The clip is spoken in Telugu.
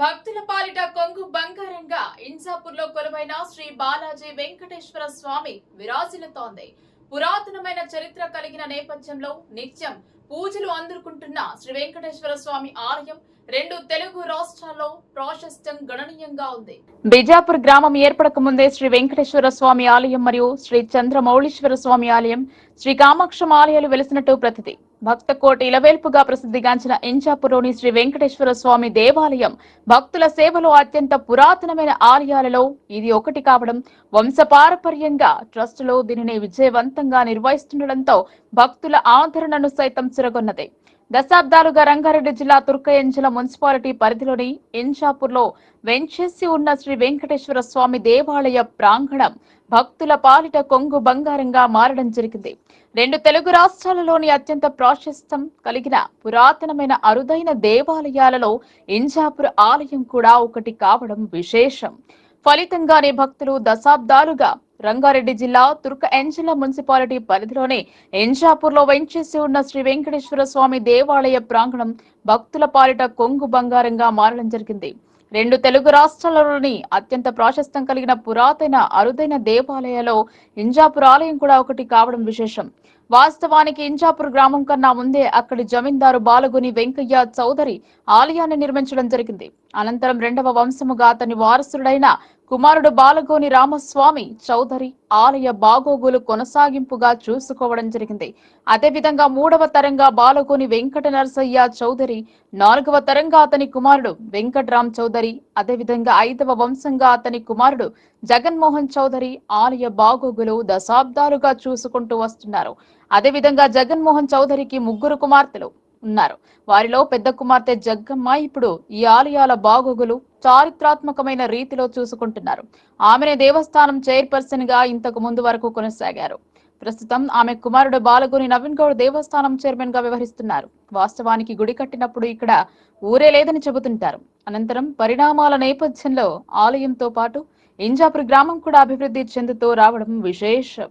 భక్తుల పాలిట కొంగు బంగారంగా ఇన్సాపూర్లో కొలువైన శ్రీ బాలాజీ వెంకటేశ్వర స్వామి విరాజిల్లుతోంది. పురాతనమైన చరిత్ర కలిగిన నేపథ్యంలో నిత్యం పూజలు అందుకుంటున్న శ్రీ వెంకటేశ్వర స్వామి ఆలయం రెండు తెలుగు రాష్ట్రాల్లో ప్రాశస్త్యం గణనీయంగా ఉంది. బిజాపూర్ గ్రామం ఏర్పడక ముందే శ్రీ వెంకటేశ్వర స్వామి ఆలయం మరియు శ్రీ చంద్రమౌళీశ్వర స్వామి ఆలయం శ్రీ కామాక్షం ఆలయాలు వెలిసినట్టు ప్రతిది భక్త కోటి ఇలవేల్పుగా ప్రసిద్ధిగాంచిన ఇంజాపురంలోని శ్రీ వెంకటేశ్వర స్వామి దేవాలయం భక్తుల సేవలో అత్యంత పురాతనమైన ఆలయాలలో ఇది ఒకటి కావడం వంశపారపర్యంగా ట్రస్టులో దీనిని విజయవంతంగా నిర్వహిస్తుండటంతో భక్తుల ఆదరణను సైతం చిరగొన్నది. దశాబ్దాలుగా రంగారెడ్డి జిల్లా తుర్కయంజల మున్సిపాలిటీ పరిధిలోని ఇన్షాపూర్లో వెంచేసి ఉన్న శ్రీ వెంకటేశ్వర స్వామి దేవాలయ ప్రాంగణం భక్తుల పాలిట కొంగు బంగారంగా మారడం జరిగింది. రెండు తెలుగు రాష్ట్రాలలోని అత్యంత ప్రాశస్తం కలిగిన పురాతనమైన అరుదైన దేవాలయాలలో ఇంజాపూర్ ఆలయం కూడా ఒకటి కావడం విశేషం. ఫలితంగానే భక్తులు దశాబ్దాలుగా రంగారెడ్డి జిల్లా తుర్క ఎంజిల మున్సిపాలిటీ పరిధిలోని ఎంజాపూర్లో వెంచేసి ఉన్న శ్రీ వెంకటేశ్వర స్వామి దేవాలయ ప్రాంగణం భక్తుల పాలిట కొంగు బంగారంగా మారడం జరిగింది. రెండు తెలుగు రాష్ట్రాలలోని అత్యంత ప్రాశస్తం కలిగిన పురాతన అరుదైన దేవాలయాలో ఇంజాపూర్ ఆలయం కూడా ఒకటి కావడం విశేషం. వాస్తవానికి ఇంజాపూర్ గ్రామం కన్నా ముందే అక్కడి జమీందారు బాలగుని వెంకయ్య చౌదరి ఆలయాన్ని నిర్మించడం జరిగింది. అనంతరం రెండవ వంశముగా అతని వారసుడైన కుమారుడు బాలగోని రామస్వామి చౌదరి ఆలయ బాగోగులు కొనసాగింపుగా చూసుకోవడం జరిగింది. అదేవిధంగా మూడవ తరంగా బాలగోని వెంకట నరసయ్య చౌదరి నాలుగవ తరంగా అతని కుమారుడు వెంకట్రామ్ చౌదరి అదేవిధంగా ఐదవ వంశంగా అతని కుమారుడు జగన్మోహన్ చౌదరి ఆలయ బాగోగులు దశాబ్దాలుగా చూసుకుంటూ వస్తున్నారు. అదేవిధంగా జగన్మోహన్ చౌదరికి ముగ్గురు కుమార్తెలు ఉన్నారు. వారిలో పెద్ద కుమార్తె జగ్గమ్మ ఇప్పుడు ఈ ఆలయాల బాగోగులు చారిత్రాత్మకమైన రీతిలో చూసుకుంటున్నారు. ఆమెనే దేవస్థానం చైర్పర్సన్గా ఇంతకు ముందు వరకు కొనసాగారు. ప్రస్తుతం ఆమె కుమారుడు బాలగుని నవీన్ గౌడ్ దేవస్థానం చైర్మన్గా వ్యవహరిస్తున్నారు. వాస్తవానికి గుడి కట్టినప్పుడు ఇక్కడ ఊరే లేదని చెబుతుంటారు. అనంతరం పరిణామాల నేపథ్యంలో ఆలయంతో పాటు ఇంజాపురి గ్రామం కూడా అభివృద్ధి చెందుతూ రావడం విశేషం.